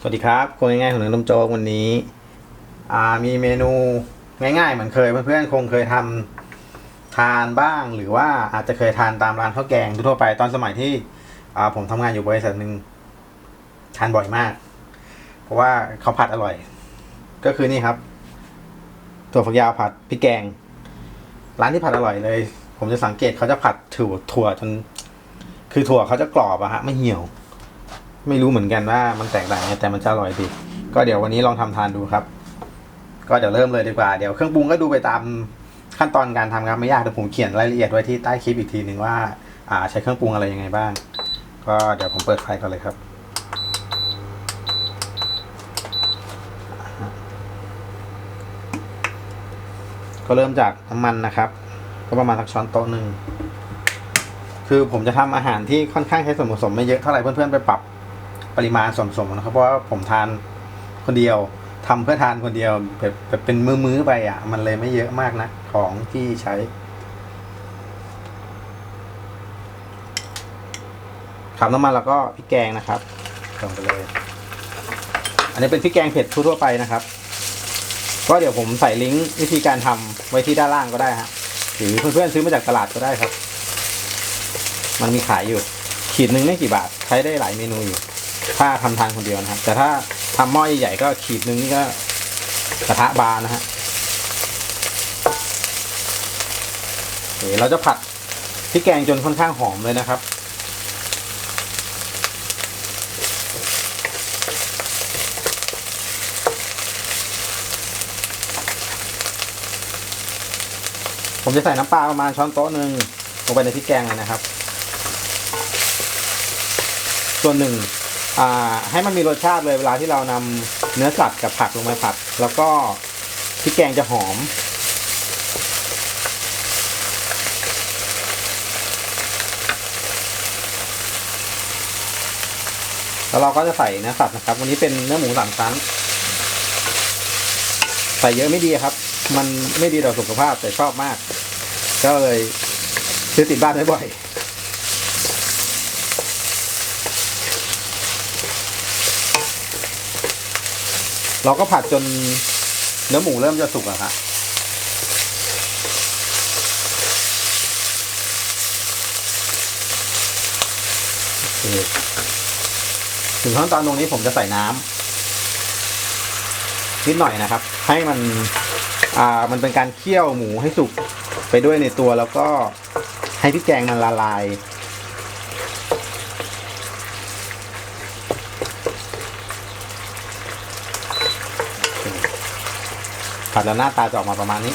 สวัสดีครับครัวง่ายๆของน้ำโจ๊กวันนี้มีเมนูง่ายๆ เหมือนเคยเพื่อนๆคงเคยทำทานบ้าง หรือว่าอาจจะเคยทานตามร้านข้าวแกงทั่วๆไปตอนสมัยที่ผมทำงานอยู่บริษัทหนึ่งทานบ่อยมาก เพราะว่าเขาผัดอร่อย ก็คือนี่ครับถั่วฝักยาวผัดพริกแกง ร้านที่ผัดอร่อยเลย ผมจะสังเกตเขาจะผัดถั่วถั่วจนคือถั่วเขาจะกรอบอะฮะไม่เหี่ยว ไม่รู้เหมือนกันว่ามันแตกต่างไงแต่มันจะอร่อยดี ก็เดี๋ยววันนี้ลองทำทานดูครับ ก็เดี๋ยวเริ่มเลยดีกว่า เดี๋ยวเครื่องปรุงก็ดูไปตามขั้นตอนการทำครับไม่ยากเดี๋ยวผมเขียนรายละเอียดไว้ที่ใต้คลิปอีกทีหนึ่งว่าอ่าใช้เครื่องปรุงอะไรยังไงบ้าง ก็เดี๋ยวผมเปิดไฟก่อนเลยครับก็เริ่มจากน้ำมันนะครับ ก็ประมาณสักช้อนโต๊ะหนึ่งคือผมจะทำอาหารที่ค่อนข้างใช้ส่วนผสมไม่เยอะเท่าไหร่เพื่อนๆไปปรับ ปริมาณส่วนผสมนะครับ เพราะว่าผมทานคนเดียวทำเพื่อทานคนเดียวแบบแบบเป็นมื้อๆไปอะ มันเลยไม่เยอะมากนะ ของที่ใช้ ครับน้ำมันแล้วก็พริกแกงนะครับลงไปเลย อันนี้เป็นพริกแกงเผ็ดทั่วไปนะครับก็เดี๋ยวผมใส่ลิงก์วิธีการทำไว้ที่ด้านล่างก็ได้ฮะหรือเพื่อนๆซื้อมาจากตลาดก็ได้ครับ มันมีขายอยู่ ขีดหนึ่งไม่กี่บาท ใช้ได้หลายเมนูอยู่ ถ้าทำทานคนเดียวนะครับ แต่ถ้าทำหม้อใหญ่ๆก็ขีดนึงนี่ก็กระทะบานนะฮะโอเคเราจะผัดพริกแกงจนค่อนข้างหอมเลยนะครับผมจะใส่น้ำปลาประมาณช้อนโต๊ะหนึ่งลงไปในพริกแกงเลยนะครับ ส่วนหนึ่ง ให้มันมีรสชาติเลยเวลาที่เรานำเนื้อสัตว์กับผักลงไปผัด แล้วก็พริกแกงจะหอม แล้วเราก็จะใส่เนื้อสัตว์นะครับ วันนี้เป็นเนื้อหมูสามชั้น ใส่เยอะไม่ดีครับ มันไม่ดีต่อสุขภาพแต่ชอบมาก ก็เลยซื้อติดบ้านไว้บ่อย เราก็ผัดจนเนื้อหมูเริ่มจะสุกอะครับถึงขั้นตอนตรงนี้ผมจะใส่น้ำนิดหน่อยนะครับ ให้มันอ่ามันเป็นการเคี่ยวหมูให้สุกไปด้วยในตัวแล้วก็ให้พริกแกงมันละลาย ผัดแล้วหน้าตาจะออกมาประมาณนี้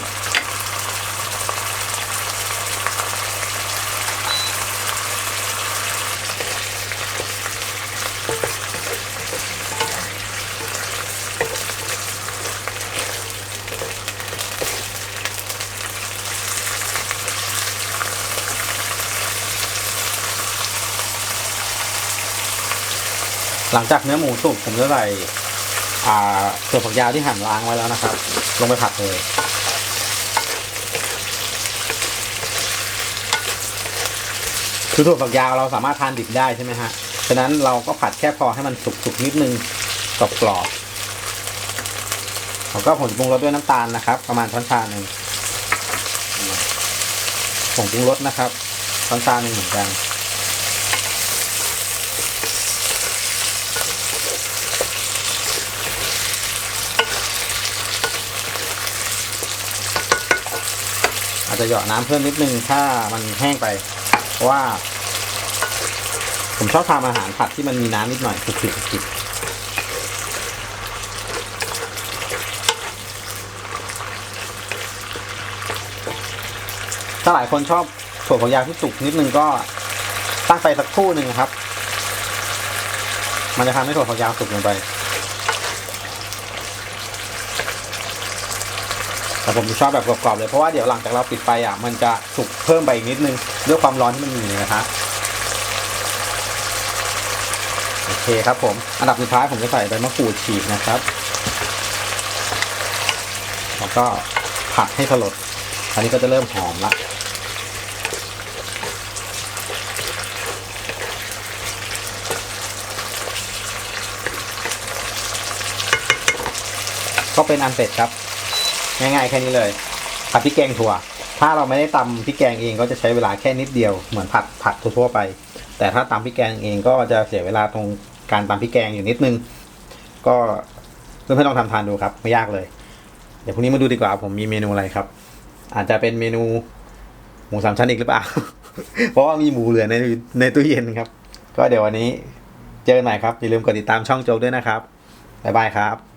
หลังจากเนื้อหมูสุกผมจะใส่ อ่าถั่วฝักยาวที่หั่นล้างไว้แล้วนะครับ ลงไปผัดเลยคือถั่วฝักยาวเราสามารถทานดิบได้ใช่ไหมฮะ ฉะนั้นเราก็ผัดแค่พอให้มันสุกๆนิดนึงกรอบกรอบๆแล้วก็ผงปรุงรสด้วยน้ำตาลนะครับ ประมาณช้อนชาหนึ่งผงปรุงรสนะครับช้อนชาหนึ่งเหมือนกัน จะเหยาะน้ำเพิ่มนิดนึงถ้ามันแห้งไป เพราะว่า ผมชอบทำอาหารผัดที่มันมีน้ำนิดหน่อยคลุกคลิกคลุกคลิกถ้าหลายคนชอบถั่วฝักยาวที่สุกนิดนึงก็ตั้งไฟสักครู่หนึ่งนะครับ มันจะทำให้ถั่วฝักยาวสุกลงไป แต่ผมชอบแบบกรอบๆเลยเพราะว่าเดี๋ยวหลังจากเราปิดไฟอะมันจะสุกเพิ่มไปอีกนิดนึงด้วยความร้อนที่มันมีนกระทะโอเคครับผมอันดับสุดท้ายผมจะใส่ใบมะกรูดฉีกนะครับแล้วก็ผัดให้สลดอันนี้ก็จะเริ่มหอมละก็เป็นอันเสร็จครับ ง่ายๆแค่นี้เลยผัดพริกแกงถั่ว ถ้าเราไม่ได้ตำพริกแกงเองก็จะใช้เวลาแค่นิดเดียวเหมือนผัดผัดทั่วๆไป แต่ถ้าตำพริกแกงเองก็จะเสียเวลาตรงการตำพริกแกงอยู่นิดนึง ก็เพื่อนๆลองทำทานดูครับ ไม่ยากเลย เดี๋ยวพรุ่งนี้มาดูดีกว่าผมมีเมนูอะไรครับ อาจจะเป็นเมนูหมูสามชั้นอีกหรือเปล่า เพราะว่ามีหมูเหลือในในตู้เย็นครับ ก็เดี๋ยววันนี้เจอกันใหม่ครับอย่าลืมกดติดตามช่องโจ๊กด้วยนะครับบ๊ายบายครับ